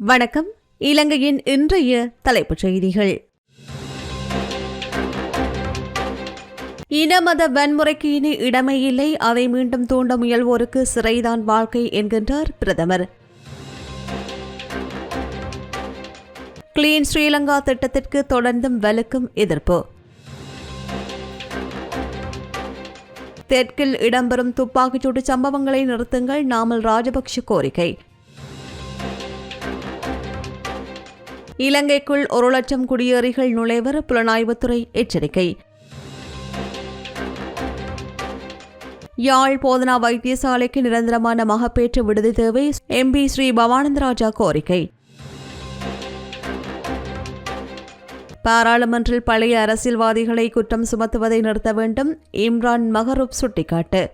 வணக்கம். இலங்கையின் இன்றைய தலைப்புச் செய்திகள். இனமத வன்முறைக்கு இனி இடமே இல்லை அதை மீண்டும் தூண்ட முயல்வோருக்கு சிறைதான் வாழ்க்கை என்கின்றார் பிரதமர். கிளீன் ஸ்ரீலங்கா திட்டத்திற்கு தொடர்ந்தும் வலுக்கும் எதிர்ப்பு. தெற்கில் இடம்பெறும் துப்பாக்கிச்சூடு சம்பவங்களை நிறுத்துங்கள். நாமல் ராஜபக்ஷ கோரிக்கை. இலங்கைக்குள் ஒரு லட்சம் குடியேறிகள் நுழைவர் புலனாய்வுத்துறை எச்சரிக்கை. யாழ் போதனா வைத்தியசாலைக்கு நிரந்தரமான மகப்பேற்று விடுதி தேவை எம்பி ஸ்ரீ பவானந்தராஜா கோரிக்கை. பாராளுமன்றில் பழைய அரசியல்வாதிகளை குற்றம் சுமத்துவதை நிறுத்த வேண்டும் இம்ரான் மஹரூப் சுட்டிக்காட்டு.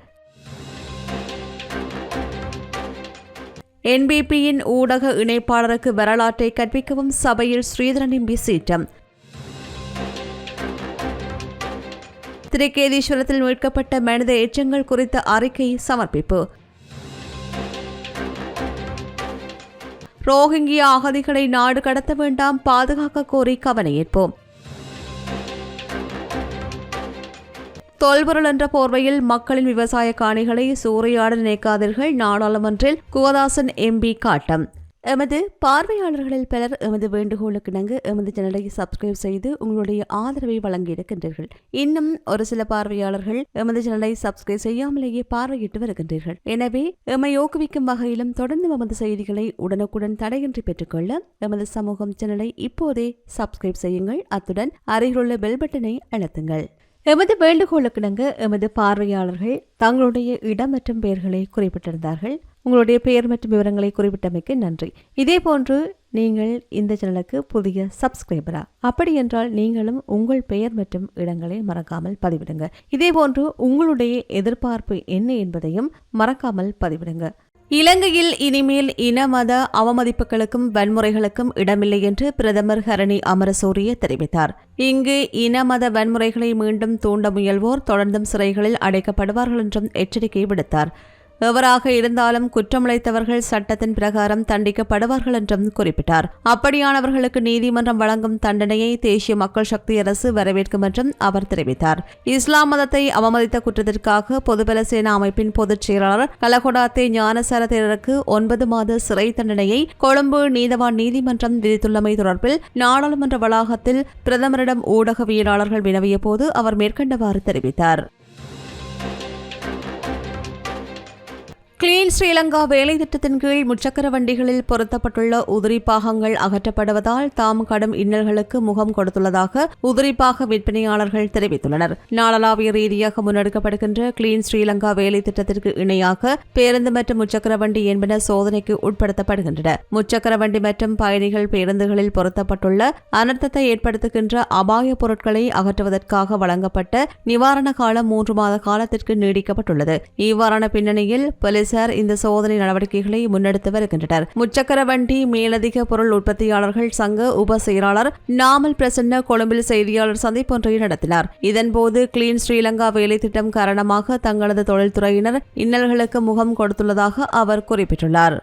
என்பிபியின் ஊடக இணைப்பாளருக்கு வரலாற்றை கற்பிக்கவும் சபையில் ஸ்ரீதரன் எம்பி சீற்றம். திருக்கேதீஸ்வரத்தில் மீட்கப்பட்ட மனித எச்சங்கள் குறித்த அறிக்கை சமர்ப்பிப்பு. ரோஹிங்கியா அகதிகளை நாடு கடத்த வேண்டாம் பாதுகாக்க கோரி கவனயேற்போம் தொல்பொருள் என்ற போர்வையில் மக்களின் விவசாய காணிகளை சூறையாட நினைக்காதீர்கள் நாடாளுமன்றில் குவதாசன் எம்பி காட்டம். எமது பார்வையாளர்களில் பலர் எமது வேண்டுகோளுக்கு இணங்க எமது சேனலை சப்ஸ்கிரைப் செய்து உங்களுடைய ஆதரவை வழங்கியிருக்கின்றீர்கள். இன்னும் ஒரு சில பார்வையாளர்கள் எமது சேனலை சப்ஸ்கிரைப் செய்யாமலேயே பார்வையிட்டு வருகின்றீர்கள். எனவே எம்மை ஊக்குவிக்கும் வகையிலும் தொடர்ந்து எமது செய்திகளை உடனுக்குடன் தடையின்றி பெற்றுக்கொள்ள எமது சமூகம் சேனலை இப்போதே சப்ஸ்கிரைப் செய்யுங்கள். அத்துடன் அருகிலுள்ள பெல் பட்டனை அழுத்துங்கள். எமது வேண்டுகோளுக்கிணங்க எமது பார்வையாளர்கள் தங்களுடைய இடம் மற்றும் பெயர்களை குறிப்பிட்டிருந்தார்கள். உங்களுடைய பெயர் மற்றும் விவரங்களை குறிப்பிட்டமைக்கு நன்றி. இதே போன்று நீங்கள் இந்த சேனலுக்கு புதிய சப்ஸ்கிரைபரா? அப்படி என்றால் நீங்களும் உங்கள் பெயர் மற்றும் இடங்களை மறக்காமல் பதிவிடுங்க. இதேபோன்று உங்களுடைய எதிர்பார்ப்பு என்ன என்பதையும் மறக்காமல் பதிவிடுங்க. இலங்கையில் இனிமேல் இன மத அவமதிப்புகளுக்கும் வன்முறைகளுக்கும் இடமில்லை என்று பிரதமர் ஹரணி அமரசூரிய தெரிவித்தார். இங்கு இன மத வன்முறைகளை மீண்டும் தூண்ட முயல்வோர் தொடர்ந்தும் சிறைகளில் அடைக்கப்படுவார்கள் என்றும் எச்சரிக்கை விடுத்தார். எவராக இருந்தாலும் குற்றமிழைத்தவர்கள் சட்டத்தின் பிரகாரம் தண்டிக்கப்படுவார்கள் என்றும் குறிப்பிட்டார். அப்படியானவர்களுக்கு நீதிமன்றம் வழங்கும் தண்டனையை தேசிய மக்கள் சக்தி அரசு வரவேற்கும் என்றும் அவர் தெரிவித்தார். இஸ்லாம் மதத்தை அவமதித்த குற்றத்திற்காக பொதுபல சேனா அமைப்பின் பொதுச் செயலாளர் கலகொடாத்தே ஞானசார தேரருக்கு ஒன்பது மாத சிறை தண்டனையை கொழும்பு நீதவான் நீதிமன்றம் விதித்துள்ளமை தொடர்பில் நாடாளுமன்ற வளாகத்தில் பிரதமரிடம் ஊடகவியலாளர்கள் வினவிய போது அவர் மேற்கண்டவாறு தெரிவித்தார். கிளீன் ஸ்ரீலங்கா வேலைத்திட்டத்தின் கீழ் முச்சக்கர வண்டிகளில் பொருத்தப்பட்டுள்ள உதிரி பாகங்கள் அகற்றப்படுவதால் தாம் கடும் இன்னல்களுக்கு முகம் கொடுத்துள்ளதாக உதிரி பாக விற்பனையாளர்கள் தெரிவித்துள்ளனர். நாளளாவிய ரீதியாக முன்னெடுக்கப்படுகின்ற கிளீன் ஸ்ரீலங்கா வேலைத்திட்டத்திற்கு இணையாக பேருந்து மற்றும் முச்சக்கர வண்டி என்பன சோதனைக்கு உட்படுத்தப்படுகின்றன. முச்சக்கர வண்டி மற்றும் பயணிகள் பேருந்துகளில் பொருத்தப்பட்டுள்ள அனர்த்தத்தை ஏற்படுத்துகின்ற அபாய பொருட்களை அகற்றுவதற்காக வழங்கப்பட்ட நிவாரண காலம் மூன்று மாத காலத்திற்கு நீடிக்கப்பட்டுள்ளது. இவ்வாறான பின்னணியில் போலீஸ் போலீசார் இந்த சோதனை நடவடிக்கைகளை முன்னெடுத்து வருகின்றனர். முச்சக்கர வண்டி மேலதிக பொருள் உற்பத்தியாளர்கள் சங்க உப செயலாளர் நாமல் பிரசன்ன கொழும்பில் செய்தியாளர் சந்திப்பொன்றை நடத்தினார். இதன்போது கிளீன் ஸ்ரீலங்கா வேலை திட்டம் காரணமாக தங்களது தொழில்துறையினர் இன்னல்களுக்கு முகம் கொடுத்துள்ளதாக அவர் குறிப்பிட்டுள்ளார்.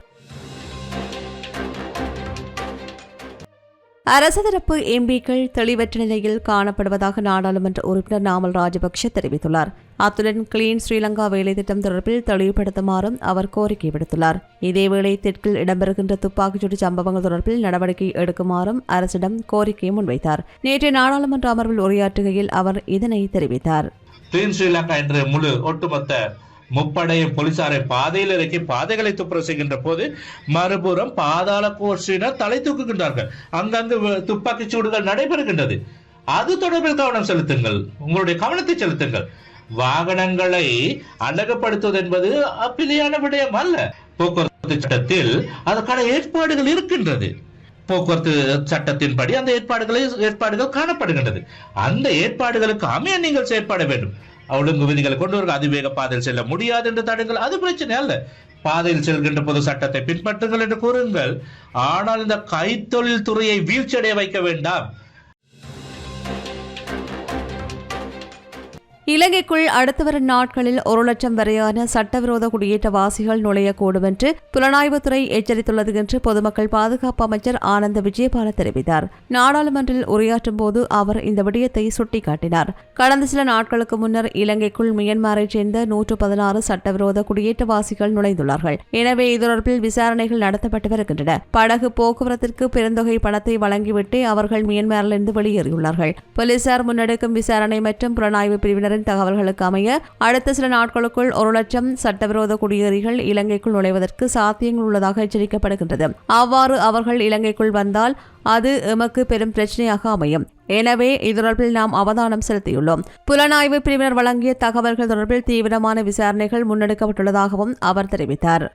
அரசு தரப்பு எம்பிக்கள் தெளிவற்ற நிலையில் காணப்படுவதாக நாடாளுமன்ற உறுப்பினர் நாமல் ராஜபக்ஷ தெரிவித்துள்ளார். அத்துடன் கிளீன் ஸ்ரீலங்கா வேலைத்திட்டம் தொடர்பில் தெளிவுபடுத்துமாறும் அவர் கோரிக்கை விடுத்துள்ளார். இதேவேளை தெற்கில் இடம்பெறுகின்ற துப்பாக்கிச்சூடு சம்பவங்கள் தொடர்பில் நடவடிக்கை எடுக்குமாறும் அரசிடம் கோரிக்கை முன்வைத்தார். நேற்று நாடாளுமன்ற அமர்வில் உரையாற்றுகையில் அவர் இதனை தெரிவித்தார். கிளீன் ஸ்ரீலங்கா என்ற முழு ஒட்டுமொத்த முப்படையும் போலீசாரை பாதையில் இறக்கி பாதைகளை துப்புரவு செய்கின்ற போது மறுபுறம் பாதாள கோஷ்டினர் தலை தூக்குகின்றார்கள். அங்கங்கு துப்பாக்கி சூடுகள் நடைபெறுகின்றது. அது தொடர்பில் கவனம் செலுத்துங்கள். உங்களுடைய கவனத்தை செலுத்துங்கள். வாகனங்களை அழகுபடுத்துவது என்பது அப்பிலியான விடயம் அல்ல. போக்குவரத்து சட்டத்தில் அதற்கான ஏற்பாடுகள் இருக்கின்றது. போக்குவரத்து சட்டத்தின்படி அந்த ஏற்பாடுகளை ஏற்பாடுகள் காணப்படுகின்றது. அந்த ஏற்பாடுகளுக்கு அமைய நீங்கள் செயற்பட வேண்டும். ஒழுங்கு விதிகளை கொண்டு வர அதிவேக பாதையில் செல்ல முடியாது என்று தடுங்கள். அது பிரச்சனை அல்ல. பாதையில் செல்கின்ற பொது சட்டத்தை பின்பற்றுங்கள் என்று கூறுங்கள். ஆனால் இந்த கைத்தொழில் துறையை வீழ்ச்சியடைய வைக்க வேண்டாம். இலங்கைக்குள் அடுத்து வரும் நாட்களில் ஒரு லட்சம் வரையான சட்டவிரோத குடியேற்றவாசிகள் நுழையக்கூடும் என்று புலனாய்வுத்துறை எச்சரித்துள்ளது என்று பொதுமக்கள் பாதுகாப்பு அமைச்சர் ஆனந்த விஜயபால தெரிவித்தார். நாடாளுமன்றில் உரையாற்றும் போது அவர் இந்த விடயத்தை சுட்டிக்காட்டினார். கடந்த சில நாட்களுக்கு முன்னர் இலங்கைக்குள் மியன்மாரைச் சேர்ந்த நூற்று பதினாறு சட்டவிரோத குடியேற்றவாசிகள் நுழைந்துள்ளார்கள். எனவே இது தொடர்பில் விசாரணைகள் நடத்தப்பட்டு வருகின்றன. படகு போக்குவரத்திற்கு பெருந்தொகை பணத்தை வழங்கிவிட்டு அவர்கள் மியன்மாரிலிருந்து வெளியேறியுள்ளார்கள். போலீசார் முன்னெடுக்கும் விசாரணை மற்றும் புலனாய்வு பிரிவினர் பிரிவினரின் தகவல்களுக்கு அமைய அடுத்த சில நாட்களுக்குள் ஒரு லட்சம் சட்டவிரோத குடியேறிகள் இலங்கைக்குள் நுழைவதற்கு சாத்தியங்கள் உள்ளதாக எச்சரிக்கப்படுகின்றது. அவ்வாறு அவர்கள் இலங்கைக்குள் வந்தால் அது எமக்கு பெரும் பிரச்சனையாக அமையும். எனவே இது தொடர்பில் நாம் அவதானம் செலுத்தியுள்ளோம். புலனாய்வு பிரிவினர் வழங்கிய தகவல்கள் தொடர்பில் தீவிரமான விசாரணைகள் முன்னெடுக்கப்பட்டுள்ளதாகவும் அவர் தெரிவித்தார்.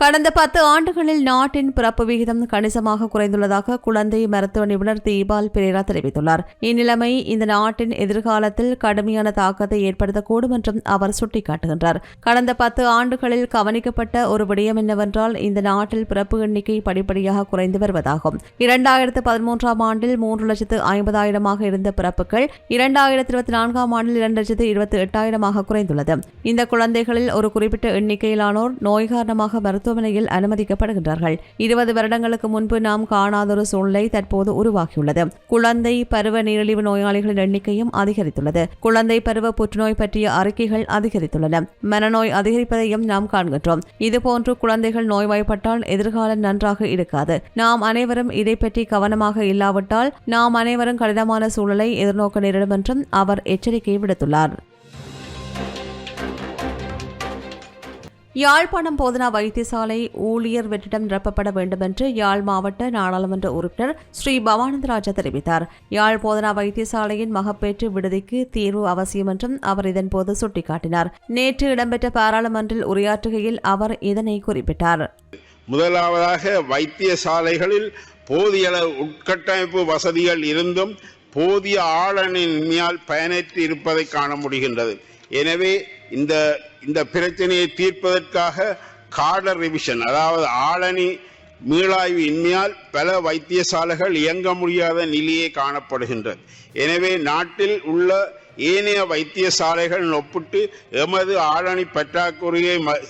கடந்த பத்து ஆண்டுகளில் நாட்டின் பிறப்பு விகிதம் கணிசமாக குறைந்துள்ளதாக குழந்தை மருத்துவ நிபுணர் தீபால் பிரேரா தெரிவித்துள்ளார். இந்நிலைமை இந்த நாட்டின் எதிர்காலத்தில் கடுமையான தாக்கத்தை ஏற்படுத்தக்கூடும் என்றும் அவர் சுட்டிக்காட்டுகின்றார். கடந்த பத்து ஆண்டுகளில் கவனிக்கப்பட்ட ஒரு விடயம் என்னவென்றால் இந்த நாட்டில் பிறப்பு எண்ணிக்கை படிப்படியாக குறைந்து வருவதாகும். இரண்டாயிரத்து பதிமூன்றாம் ஆண்டில் மூன்று லட்சத்து ஐம்பதாயிரமாக இருந்த பிறப்புகள் இரண்டாயிரத்தி இருபத்தி நான்காம் ஆண்டில் இரண்டு லட்சத்து இருபத்தி எட்டாயிரமாக குறைந்துள்ளது. இந்த குழந்தைகளில் ஒரு குறிப்பிட்ட எண்ணிக்கையிலானோர் நோய் காரணமாக மருத்துவமனையில் அனுமதிக்கப்படுகின்றார்கள். இருபது வருடங்களுக்கு முன்பு நாம் காணாதொரு சூழ்நிலை தற்போது உருவாகியுள்ளது. குழந்தை பருவ நீரிழிவு நோயாளிகளின் எண்ணிக்கையும் அதிகரித்துள்ளது. குழந்தை பருவ புற்றுநோய் பற்றிய அறிக்கைகள் அதிகரித்துள்ளன. மனநோய் அதிகரிப்பதையும் நாம் காண்கின்றோம். இதுபோன்று குழந்தைகள் நோய்வாய்ப்பட்டால் எதிர்காலம் நன்றாக இருக்காது. நாம் அனைவரும் இதை பற்றி கவனமாக இல்லாவிட்டால் நாம் அனைவரும் கடினமான சூழலை எதிர்நோக்க நேரிடும் என்றும் அவர் எச்சரிக்கை விடுத்துள்ளார். யாழ்ப்பாணம் போதனா வைத்தியசாலை ஊழியர் வெற்றிடம் நிரப்பப்பட வேண்டும் என்று யாழ் மாவட்ட நாடாளுமன்ற உறுப்பினர் ஸ்ரீ பவானந்தராஜா தெரிவித்தார். யாழ் போதனா வைத்தியசாலையின் மகப்பேற்று விடுதிக்கு தீர்வு அவசியம் என்றும் அவர் இதன்போது சுட்டிக்காட்டினார். நேற்று இடம்பெற்ற பாராளுமன்றில் உரையாற்றுகையில் அவர் இதனை குறிப்பிட்டார். முதலாவதாக வைத்தியசாலைகளில் போதிய உட்கட்டமைப்பு வசதிகள் இருந்தும் போதிய ஆளனின்மையால் பயனற்று இருப்பதை காண முடிகின்றது. எனவே இந்த இந்த பிரச்சனையை தீர்ப்பதற்காக கார்டர் ரிவிஷன் அதாவது ஆளணி மீளாய்வு இன்மையால் பல வைத்தியசாலைகள் இயங்க முடியாத நிலையே காணப்படுகின்றது. எனவே நாட்டில் உள்ள ஏனைய வைத்தியசாலைகள் ஒப்பிட்டு எமது ஆளணி பற்றாக்குறையை ம-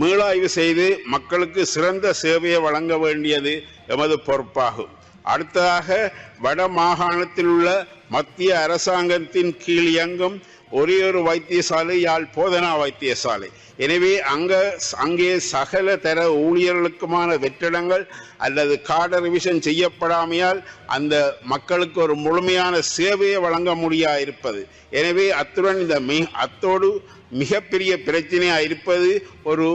மீளாய்வு செய்து மக்களுக்கு சிறந்த சேவையை வழங்க வேண்டியது எமது பொறுப்பாகும். அடுத்ததாக வட மாகாணத்தில் உள்ள மத்திய அரசாங்கத்தின் கீழ் இயங்கும் ஒரே ஒரு வைத்தியசாலை யாழ் போதனா வைத்தியசாலை. எனவே அங்க அங்கே சகல தர ஊழியர்களுக்குமான வெற்றிடங்கள் அல்லது கார்டு ரிவிஷன் செய்யப்படாமையால் அந்த மக்களுக்கு ஒரு முழுமையான சேவையை வழங்க முடியா இருப்பது எனவே அத்துடன் இந்த மிக அத்தோடு மிகப்பெரிய பிரச்சனையாக இருப்பது ஒரு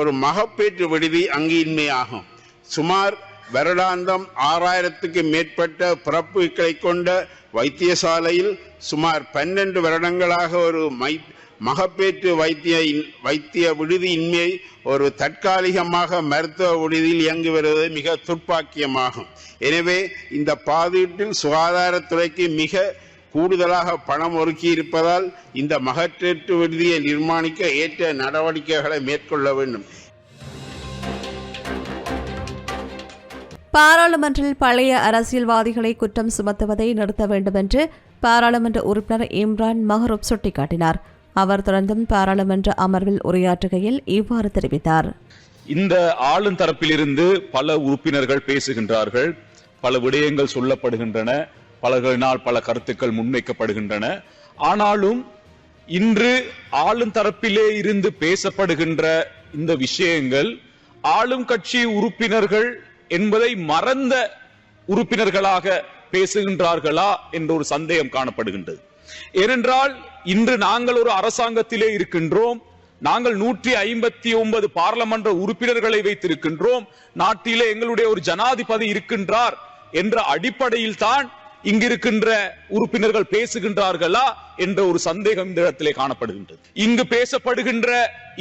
ஒரு மகப்பேற்று விடுதி அங்கின்மையாகும். சுமார் வருடாந்தம் ஆறாயிரத்துக்கு மேற்பட்ட பிறப்புகளை கொண்ட வைத்தியசாலையில் சுமார் பன்னெண்டு வருடங்களாக ஒரு மை மகப்பேற்று வைத்திய வைத்திய விடுதியின்மை ஒரு தற்காலிகமாக மருத்துவ விடுதியில் இயங்கி வருவது மிக துர்ப்பாக்கியமாகும். எனவே இந்த பாதீட்டில் சுகாதாரத்துறைக்கு மிக கூடுதலாக பணம் ஒதுக்கி இருப்பதால் இந்த மகற்றேற்று விடுதியை நிர்மாணிக்க ஏற்ற நடவடிக்கைகளை மேற்கொள்ள வேண்டும். பாராளுமன்றில் பழைய அரசியல்வாதிகளை குற்றம் சுமத்துவதை நிறுத்த வேண்டும் என்று பாராளுமன்ற உறுப்பினர் இம்ரான் மஹரூப் சுட்டிக்காட்டினார். அவர் தொடர்ந்தும் பாராளுமன்ற அமர்வில் உரையாற்றுகையில் இவ்வாறு தெரிவித்தார். இந்த ஆளும் தரப்பிலிருந்து பல உறுப்பினர்கள் பேசுகின்றார்கள். பல விடயங்கள் சொல்லப்படுகின்றன. பலர்களினால் பல கருத்துக்கள் முன்வைக்கப்படுகின்றன. ஆனாலும் இன்று ஆளும் தரப்பிலே இருந்து பேசப்படுகின்ற இந்த விஷயங்கள் ஆளும் கட்சி உறுப்பினர்கள் என்பதை மறந்த உறுப்பினர்களாக பேசுகின்றார்களா என்ற ஒரு சந்தேகம் காணப்படுகின்றது. ஏனென்றால் இன்று நாங்கள் ஒரு அரசாங்கத்திலே இருக்கின்றோம் நாங்கள் நூற்றி ஐம்பத்தி ஒன்பது பாராளுமன்ற உறுப்பினர்களை வைத்திருக்கின்றோம் நாட்டிலே எங்களுடைய ஒரு ஜனாதிபதி இருக்கின்றார் என்ற அடிப்படையில் தான் இங்கிருக்கின்ற உறுப்பினர்கள் பேசுகின்றார்களா என்ற ஒரு சந்தேகம் இந்த இடத்திலே காணப்படுகின்றது. இங்கு பேசப்படுகின்ற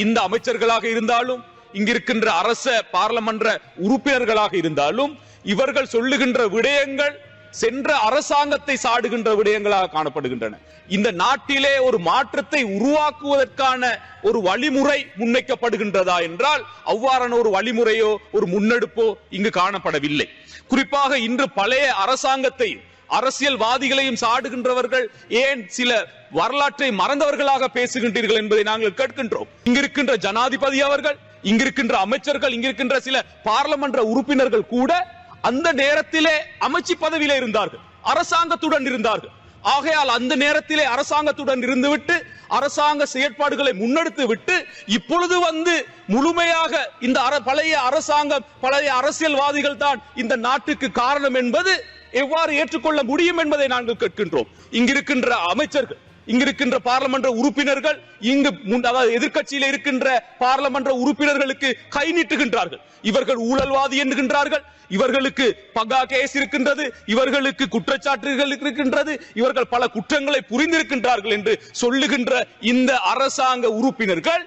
இந்த அமைச்சர்களாக இருந்தாலும் இங்கிருக்கின்ற அரச பாராளுமன்ற உறுப்பினர்களாக இருந்தாலும் இவர்கள் சொல்லுகின்ற விடயங்கள் சென்ற அரசாங்கத்தை சாடுகின்ற விடயங்களாக காணப்படுகின்றன. இந்த நாட்டிலே ஒரு மாற்றத்தை உருவாக்குவதற்கான ஒரு வழிமுறை முன்வைக்கப்படுகின்றதா என்றால் அவ்வாறான ஒரு வழிமுறையோ ஒரு முன்னெடுப்போ இங்கு காணப்படவில்லை. குறிப்பாக இன்று பழைய அரசாங்கத்தையும் அரசியல்வாதிகளையும் சாடுகின்றவர்கள் ஏன் சில வரலாற்றை மறந்தவர்களாக பேசுகின்றீர்கள் என்பதை நாங்கள் கேட்கின்றோம். இங்கிருக்கின்ற ஜனாதிபதி அவர்கள் இங்கிருக்கின்ற அமைச்சர்கள் இங்கிருக்கின்ற சில பாராளுமன்ற உறுப்பினர்கள் கூட அந்த நேரத்திலே அமைச்சு பதவியிலே இருந்தார்கள். அரசாங்கத்துடன் இருந்தார்கள். ஆகையால் அந்த நேரத்திலே அரசாங்கத்துடன் இருந்துவிட்டு அரசாங்க செயற்பாடுகளை முன்னெடுத்து விட்டு இப்பொழுது வந்து முழுமையாக இந்த பழைய அரசாங்கம் பழைய அரசியல்வாதிகள் தான் இந்த நாட்டுக்கு காரணம் என்பது எவ்வாறு ஏற்றுக்கொள்ள முடியும் என்பதை நாங்கள் கேட்கின்றோம். இங்கிருக்கின்ற அமைச்சர்கள் இங்கிருக்கின்ற பாராளுமன்ற உறுப்பினர்கள் இங்கு அதாவது எதிர்கட்சியில் இருக்கின்ற பாராளுமன்ற உறுப்பினர்களுக்கு கை நீட்டுகின்றார்கள். இவர்கள் ஊழல்வாதி என்கின்றார்கள். இவர்களுக்கு பகா கேஸ் இருக்கின்றது. இவர்களுக்கு குற்றச்சாட்டுகள் இருக்கின்றது. இவர்கள் பல குற்றங்களை புரிந்திருக்கின்றார்கள் என்று சொல்லுகின்ற இந்த அரசாங்க உறுப்பினர்கள்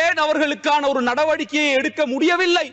ஏன் அவர்களுக்கான ஒரு நடவடிக்கையை எடுக்க முடியவில்லை?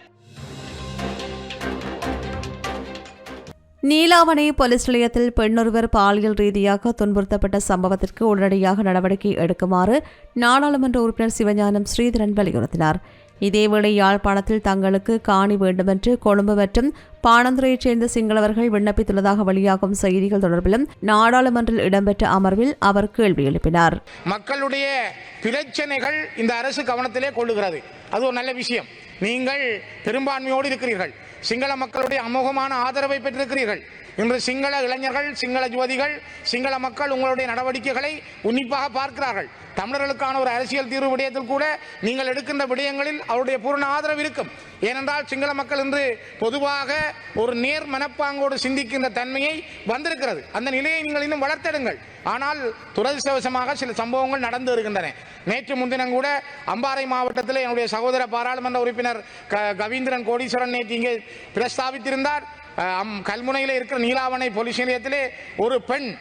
நீலாவணை போலீஸ் நிலையத்தில் பெண்ணொருவர் பாலியல் ரீதியாக துன்புறுத்தப்பட்ட சம்பவத்திற்கு உடனடியாக நடவடிக்கை எடுக்குமாறு நாடாளுமன்ற உறுப்பினர் சிவஞானம் ஸ்ரீதரன் வலியுறுத்தினார். இதேவேளை யாழ்ப்பாணத்தில் தங்களுக்கு காணி வேண்டுமென்று கொழும்பு மற்றும் பாணந்துறையைச் சேர்ந்த சிங்களவர்கள் விண்ணப்பித்துள்ளதாக வெளியாகும் செய்திகள் தொடர்பிலும் நாடாளுமன்றில் இடம்பெற்ற அமர்வில் அவர் கேள்வி எழுப்பினார். மக்களுடைய பிரச்சனைகள் இந்த அரசு கவனத்திலே கொள்ளுகிறது. அது ஒரு நல்ல விஷயம். நீங்கள் பெரும்பான்மையோடு இருக்கிறீர்கள். சிங்கள மக்களுடைய அமோகமான ஆதரவை பெற்றிருக்கிறீர்கள். இன்று சிங்கள இளைஞர்கள் சிங்கள ஜோதிகள் சிங்கள மக்கள் உங்களுடைய நடவடிக்கைகளை உன்னிப்பாக பார்க்கிறார்கள். தமிழர்களுக்கான ஒரு அரசியல் தீர்வு விடயத்தில் கூட நீங்கள் எடுக்கின்ற விடயங்களில் அவருடைய பூர்ண ஆதரவு இருக்கும். ஏனென்றால் சிங்கள மக்கள் இன்று பொதுவாக ஒரு நேர் மனப்பாங்கோடு சிந்திக்கின்ற தன்மையை வந்திருக்கிறது. அந்த நிலையை நீங்கள் இன்னும் வளர்த்தெடுங்கள். ஆனால் துரதிர்ஷ்டவசமாக சில சம்பவங்கள் நடந்து வருகின்றன. நேற்று முன்தினம் கூட அம்பாறை மாவட்டத்தில் என்னுடைய சகோதர பாராளுமன்ற உறுப்பினர் க- கவீந்திரன் கோடீஸ்வரன் நேற்று இங்கே பிரஸ்தாபித்திருந்தார். அம்- கல்முனையில் இருக்கிற நீலாவணை போலீஸ் நிலையத்திலே ஒரு பெண்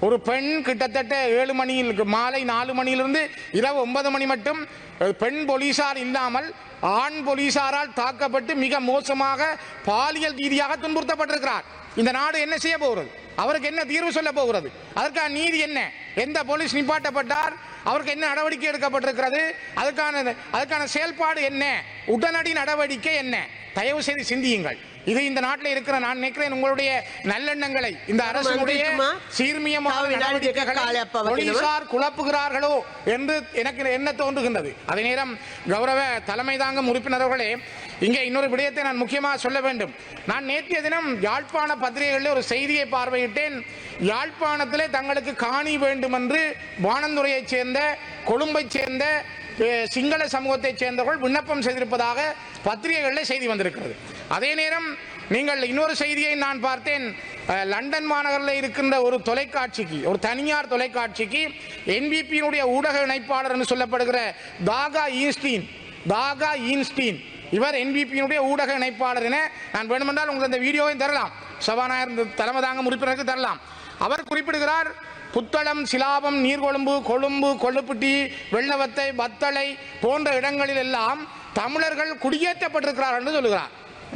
ஒரு பெண் கிட்டத்தட்ட ஏழு மணியில் மாலை நாலு மணியிலிருந்து இரவு ஒன்பது மணி மட்டும் பெண் போலீசார் இல்லாமல் ஆண் போலீசாரால் தாக்கப்பட்டு மிக மோசமாக பாலியல் ரீதியாக துன்புறுத்தப்பட்டிருக்கிறார். இந்த நாடு என்ன செய்ய போகிறது? அவருக்கு என்ன தீர்வு சொல்ல போகிறது? அதற்கான நீதி என்ன? எந்த போலீஸ் நிப்பாட்டப்பட்டார்? அவருக்கு என்ன நடவடிக்கை எடுக்கப்பட்டிருக்கிறது? அதுக்கான அதுக்கான செயல்பாடு என்ன? உடனடி நடவடிக்கை என்ன? தயவு செய்து சிந்தியுங்கள். இது இந்த நாட்டில் இருக்கிற நான் நினைக்கிறேன் உங்களுடைய நல்லெண்ணங்களை இந்த அரசுடைய? சீர்மியமான நடவடிக்கைகளை? போலீசார் குழப்புகிறார்களோ என்று எனக்கு என்ன தோன்றுகின்றது அதே நேரம் கௌரவ தலைமை தாங்கும் உறுப்பினர்களே இங்கே இன்னொரு விடயத்தை நான் முக்கியமாக சொல்ல வேண்டும் நான் நேற்றைய தினம் யாழ்ப்பாண பத்திரிகைகளில் ஒரு செய்தியை பார்வையிட்டேன் யாழ்ப்பாணத்திலே தங்களுக்கு காணி வேண்டும் என்று வானந்துறையைச் சேர்ந்த கொழும்பைச் சேர்ந்த சிங்கள சமூகத்தைச் சேர்ந்தவர்கள் விண்ணப்பம் செய்திருப்பதாக பத்திரிகைகளில் செய்தி வந்திருக்கிறது. அதே நேரம் நீங்கள் இன்னொரு செய்தியை நான் பார்த்தேன். லண்டன் மாநகரில் இருக்கின்ற ஒரு தொலைக்காட்சிக்கு ஒரு தனியார் தொலைக்காட்சிக்கு என்பிபியினுடைய ஊடக இணைப்பாளர் என்று சொல்லப்படுகிற தாகா ஈன்ஸ்டீன் தாகா ஈன்ஸ்டீன். இவர் என்பிபியினுடைய ஊடக இணைப்பாளர் என நான் வேண்டுமென்றால் உங்களுக்கு அந்த வீடியோவையும் தரலாம். சபாநாயகர் தலைமை தாங்கும் உறுப்பினருக்கு தரலாம். அவர் குறிப்பிடுகிறார் புத்தளம் சிலாபம் நீர்கொழும்பு கொழும்பு கொள்ளுப்பட்டி வெள்ளவத்தை வத்தளை போன்ற இடங்களில் எல்லாம் தமிழர்கள் குடியேற்றப்பட்டிருக்கிறார் என்று சொல்லுகிறார்.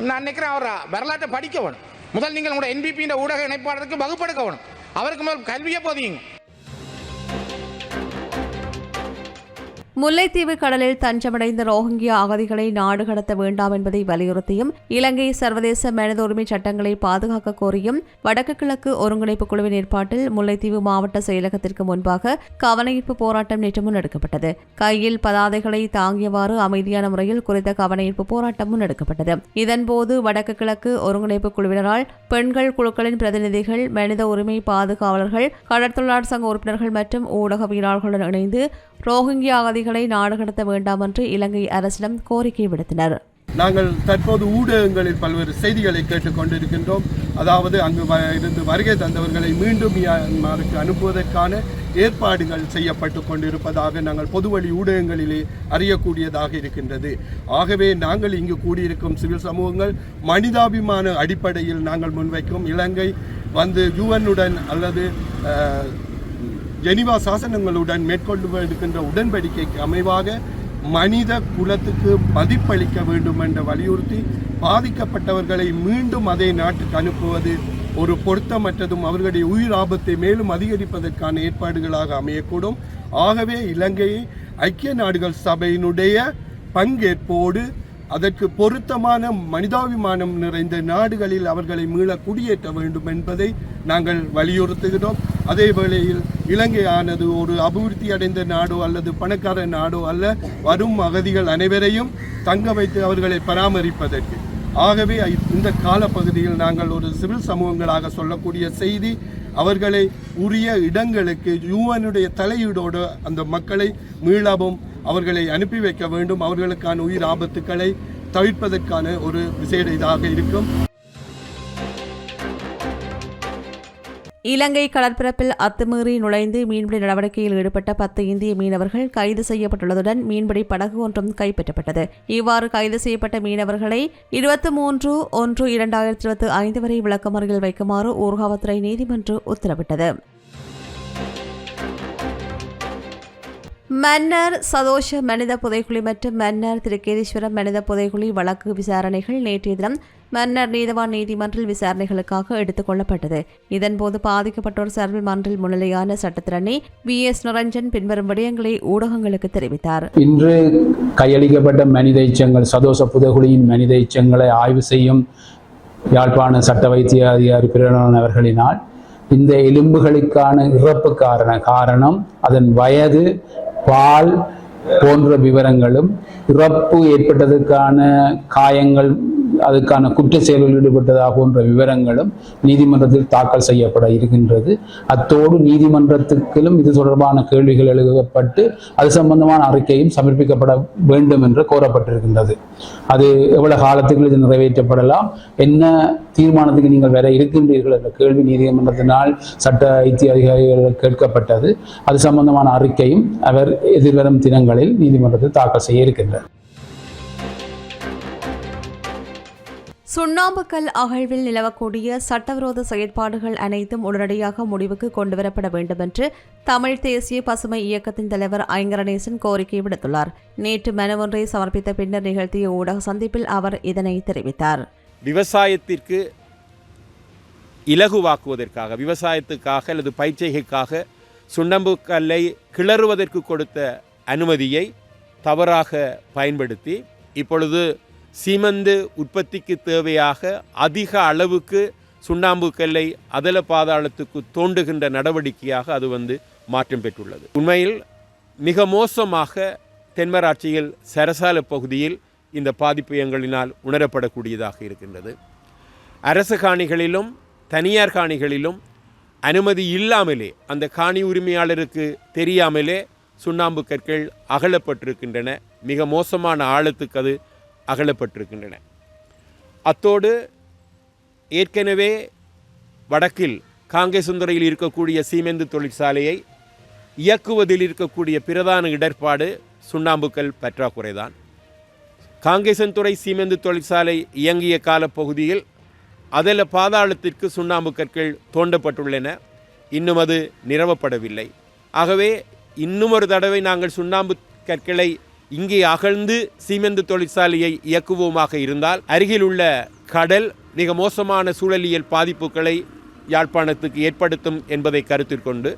நான் நினைக்கிறேன் அவர் வரலாற்றை படிக்க வேணும். முதல் நீங்கள் உங்களுடைய என்பிபி ஊடக இணைப்பாளருக்கு வகுப்பெடுக்க வேணும். அவருக்கு முதல் கல்வியை போதியுங்க முல்லைத்தீவு கடலில் தஞ்சமடைந்த ரோஹிங்கியா அகதிகளை நாடு கடத்த வேண்டாம் என்பதை வலியுறுத்தியும் இலங்கை சர்வதேச மனித உரிமை சட்டங்களை பாதுகாக்க கோரியும் வடக்கு கிழக்கு ஒருங்கிணைப்பு குழுவின் ஏற்பாட்டில் முல்லைத்தீவு மாவட்ட செயலகத்திற்கு முன்பாக கவனஈர்ப்பு போராட்டம் நேற்று முன்னெடுக்கப்பட்டது. கையில் பதாதைகளை தாங்கியவாறு அமைதியான முறையில் குறித்த கவனஈர்ப்பு போராட்டம் முன்னெடுக்கப்பட்டது. இதன்போது வடக்கு கிழக்கு ஒருங்கிணைப்பு குழுவினரால் பெண்கள் குழுக்களின் பிரதிநிதிகள் மனித உரிமை பாதுகாவலர்கள் கடற்தொழிலாளர் சங்க உறுப்பினர்கள் மற்றும் ஊடகவியலாளர்களுடன் இணைந்து ரோஹிங்கியா அகதிகளை நாடு கடத்த வேண்டாம் என்று இலங்கை அரசிடம் கோரிக்கை விடுத்தனர். நாங்கள் தற்போது ஊடகங்களில் பல்வேறு செய்திகளை கேட்டுக்கொண்டிருக்கின்றோம் அதாவது அங்கு வ- இருந்து வருகை தந்தவர்களை மீண்டும் மியான்மருக்கு அனுப்புவதற்கான ஏற்பாடுகள் செய்யப்பட்டு கொண்டிருப்பதாக நாங்கள் பொதுவழி ஊடகங்களிலே அறியக்கூடியதாக இருக்கின்றது. ஆகவே நாங்கள் இங்கு கூடியிருக்கும் சிவில் சமூகங்கள் மனிதாபிமான அடிப்படையில் நாங்கள் முன்வைக்கும் இலங்கை வந்து யுவனுடன் அல்லது ஜெனிவா சாசனங்களுடன் மேற்கொண்டு எடுக்கின்ற உடன்படிக்கைக்கு அமைவாக மனித குலத்துக்கு மதிப்பளிக்க வேண்டும் என்று வலியுறுத்தி பாதிக்கப்பட்டவர்களை மீண்டும் அதே நாட்டுக்கு அனுப்புவது ஒரு பொருத்தமற்றதும் அவர்களுடைய உயிர் ஆபத்தை மேலும் அதிகரிப்பதற்கான ஏற்பாடுகளாக அமையக்கூடும். ஆகவே இலங்கையை ஐக்கிய நாடுகள் சபையினுடைய பங்கேற்போடு அதற்கு பொருத்தமான மனிதாபிமானம் நிறைந்த நாடுகளில் அவர்களை மீள குடியேற்ற வேண்டும் என்பதை நாங்கள் வலியுறுத்துகிறோம். அதே வேளையில் இலங்கையானது ஒரு அபிவிருத்தி அடைந்த நாடோ அல்லது பணக்கார நாடோ அல்ல. வரும் அகதிகள் அனைவரையும் தங்க வைத்து அவர்களை பராமரிப்பதற்கு. ஆகவே இந்த காலப்பகுதியில் நாங்கள் ஒரு சிவில் சமூகங்களாக சொல்லக்கூடிய செய்தி அவர்களை உரிய இடங்களுக்கு யூஎனுடைய தலையீடோடு அந்த மக்களை மீளவும் அவர்களை அனுப்பி வைக்க வேண்டும். அவர்களுக்கான உயிர் ஆபத்துக்களை தவிர்ப்பதற்கான ஒரு விசேட இதாக இருக்கும். இலங்கை கடற்பரப்பில் அத்துமீறி நுழைந்து மீன்பிடி நடவடிக்கையில் ஈடுபட்ட பத்து இந்திய மீனவர்கள் கைது செய்யப்பட்டுள்ளதுடன் மீன்பிடி படகு ஒன்றும் கைப்பற்றப்பட்டது. இவ்வாறு கைது செய்யப்பட்ட மீனவர்களை இருபத்தி மூன்று ஒன்று இரண்டாயிரத்தி இருபத்தி ஐந்து வரை விளக்கமறியல் வைக்குமாறு ஊர்காவத்துறை நீதிமன்றம் உத்தரவிட்டது. மன்னர் சதோஷ மனித புதைக்குழி மற்றும் மன்னர் திருக்கேதீஸ்வரம் மனித புதைக்குழி வழக்கு விசாரணைகள் நேற்றைய தினம் மன்னர் நீதவான் நீதிமன்றில் விசாரணைகளுக்காக எடுத்துக் கொள்ளப்பட்டது. இதன்போது பாதிக்கப்பட்டோர் சார்பில் மன்றில் முன்னிலையான சட்டத்திரணி வி. எஸ். நிரஞ்சன் பின்வரும் விடயங்களை ஊடகங்களுக்கு தெரிவித்தார். இன்று கையளிக்கப்பட்ட மனித எச்சங்கள் சதோஷ புதைகுழியின் மனித எச்சங்களை ஆய்வு செய்யும் யாழ்ப்பாண சட்ட வைத்திய அதிகாரி பிரகடன அவர்களினால் இந்த எலும்புகளுக்கான இறப்பு காரண காரணம் அதன் வயது பால் போன்ற விவரங்களும் இறப்பு ஏற்பட்டதற்கான காயங்கள் அதுக்கான குற்ற செயலில் ஈடுபட்டதா போன்ற விவரங்களும் நீதிமன்றத்தில் தாக்கல் செய்யப்பட இருக்கின்றது. அத்தோடு நீதிமன்றத்துக்கிலும் இது தொடர்பான கேள்விகள் எழுதப்பட்டு அது சம்பந்தமான அறிக்கையும் சமர்ப்பிக்கப்பட வேண்டும் என்று கோரப்பட்டிருக்கின்றது. அது எவ்வளவு காலத்துக்கு இது நிறைவேற்றப்படலாம்? என்ன தீர்மானத்துக்கு நீங்கள் வேற இருக்கின்றீர்கள் என்ற கேள்வி நீதிமன்றத்தினால் சட்ட ஐத்திய அதிகாரிகள் கேட்கப்பட்டது. அது சம்பந்தமான அறிக்கையும் அவர் எதிர்வரும் தினங்களில் நீதிமன்றத்தில் தாக்கல் செய்ய இருக்கின்றார். சுண்ணாம்புக்கல் அகழ்வில் நிலவக்கூடிய சட்டவிரோத செயற்பாடுகள் அனைத்தும் உடனடியாக முடிவுக்கு கொண்டுவரப்பட வேண்டும் என்று தமிழ் தேசிய பசுமை இயக்கத்தின் தலைவர் ஐங்கரணேசன் கோரிக்கை விடுத்துள்ளார். நேற்று மனு ஒன்றை சமர்ப்பித்த பின்னர் நிகழ்த்திய ஊடக சந்திப்பில் அவர் இதனை தெரிவித்தார். விவசாயத்திற்கு இலகுவாக்குவதற்காக விவசாயத்துக்காக அல்லது பயிற்சிகைக்காக சுண்ணம்பு கல்லை கிளறுவதற்கு கொடுத்த அனுமதியை தவறாக பயன்படுத்தி இப்பொழுது சீமந்து உற்பத்திக்கு தேவையாக அதிக அளவுக்கு சுண்ணாம்பு கல்லை அதல பாதாளத்துக்கு தோண்டுகின்ற நடவடிக்கையாக அது வந்து மாற்றம் பெற்றுள்ளது. உண்மையில் மிக மோசமாக தென்மராட்சியில் சரசால பகுதியில் இந்த பாதிப்பு எங்களினால் உணரப்படக்கூடியதாக இருக்கின்றது. அரசு காணிகளிலும் தனியார் காணிகளிலும் அனுமதி இல்லாமலே அந்த காணி உரிமையாளருக்கு தெரியாமலே சுண்ணாம்பு கற்கள் அகலப்பட்டிருக்கின்றன. மிக மோசமான ஆழத்துக்கு அது அகலப்பட்டிருக்கின்றன. அத்தோடு ஏற்கனவே வடக்கில் காங்கேசுந்தரையில் இருக்கக்கூடிய சீமெந்து தொழிற்சாலையை இயக்குவதில் இருக்கக்கூடிய பிரதான இடர்பாடு சுண்ணாம்புக்கல் பற்றாக்குறைதான். காங்கேசன்துறை சீமெந்து தொழிற்சாலை இயங்கிய காலப்பகுதியில் அதில் பாதாளத்திற்கு சுண்ணாம்பு கற்கள் தோண்டப்பட்டுள்ளன. இன்னும் அது நிரவப்படவில்லை. ஆகவே இன்னும் ஒரு தடவை நாங்கள் சுண்ணாம்பு கற்களை இங்கே அகழ்ந்து சீமெந்து தொழிற்சாலையை இயக்குவோமாக இருந்தால் அருகில் உள்ள கடல் மிக மோசமான சூழலியல் பாதிப்புகளை யாழ்ப்பாணத்துக்கு ஏற்படுத்தும் என்பதை கருத்தில் கொண்டு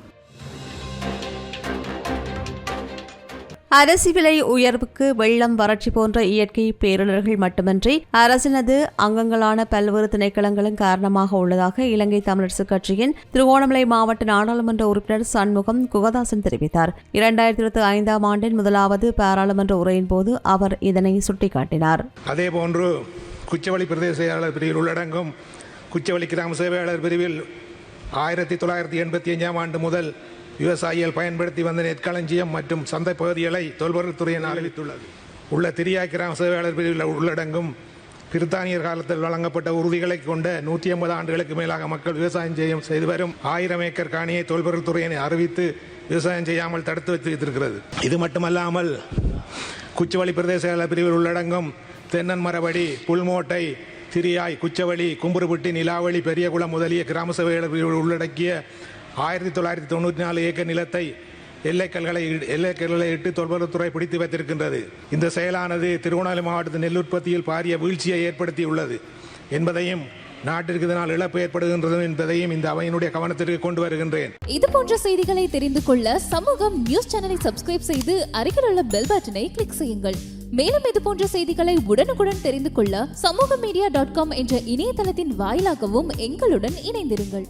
அரசி விலை உயர்வுக்கு வெள்ளம் வறட்சி போன்ற இயற்கை பேரிடர்கள் மட்டுமின்றி அரசினது அங்கங்களான பல்வேறு திணைக்களங்களும் காரணமாக உள்ளதாக இலங்கை தமிழரசுக் கட்சியின் திருகோணமலை மாவட்ட நாடாளுமன்ற உறுப்பினர் சண்முகம் குகதாசன் தெரிவித்தார். இரண்டாயிரத்தி இருபத்தி ஐந்தாம் ஆண்டின் முதலாவது பாராளுமன்ற உரையின் போது அவர் இதனை சுட்டிக்காட்டினார். அதே போன்று குச்சவெளி பிரதேச செயலாளர் பிரிவில் உள்ளடங்கும் குச்சவெளி கிராம சேவையாளர் பிரிவில் ஆயிரத்தி தொள்ளாயிரத்தி எண்பத்தி அஞ்சாம் ஆண்டு முதல் விவசாயிகள் பயன்படுத்தி வந்த நெற்களஞ்சியம் மற்றும் சந்தை பகுதிகளை தொல்பொருள் துறையின் அறிவித்துள்ளது. உள்ள திரியா கிராம சேவையாளர் பிரிவில் உள்ளடங்கும் பிரித்தானியர் காலத்தில் வழங்கப்பட்ட உறுதிகளை கொண்ட நூற்றி ஐம்பது ஆண்டுகளுக்கு மேலாக மக்கள் விவசாயம் செய்யும் செய்து வரும் ஆயிரம் ஏக்கர் காணியை தொல்பொருள் துறையினை அறிவித்து விவசாயம் செய்யாமல் தடுத்து வைத்து வைத்திருக்கிறது. இது மட்டுமல்லாமல் குச்சவழி பிரதேச பிரிவில் உள்ளடங்கும் தென்னன் மரபடி புல்மோட்டை திரியாய் குச்சவழி கும்புறுபட்டி நிலாவளி பெரியகுளம் முதலிய கிராம சபைகள் உள்ளடக்கிய ஆயிரத்தி தொள்ளாயிரத்தி தொண்ணூற்றி நாலு ஏக்கர் நிலத்தை எல்லைக்கல்களை எல்லைக்கல்களை இட்டு தொல்பொருள்துறை பிடித்து வைத்திருக்கின்றது. இந்த செயலானது திருவண்ணாமலை மாவட்டத்தின் நெல் உற்பத்தியில் பாரிய வீழ்ச்சியை ஏற்படுத்தியுள்ளது. என்பதையும் நாட்டிற்கு இதனால் இழப்பு ஏற்படுகின்றது என்பதையும் இந்த அவையினுடைய கவனத்திற்கு கொண்டு வருகின்றேன். இது போன்ற செய்திகளை தெரிந்து கொள்ள சமூகம் நியூஸ் சேனலை சப்ஸ்கிரைப் செய்து அருகில் உள்ள பெல் பட்டனை கிளிக் செய்யுங்கள். மேலும் இது போன்ற செய்திகளை உடனுக்குடன் தெரிந்து கொள்ள சமூக மீடியா டாட் காம் என்ற இணையதளத்தின் வாயிலாகவும் எங்களுடன் இணைந்திருங்கள்.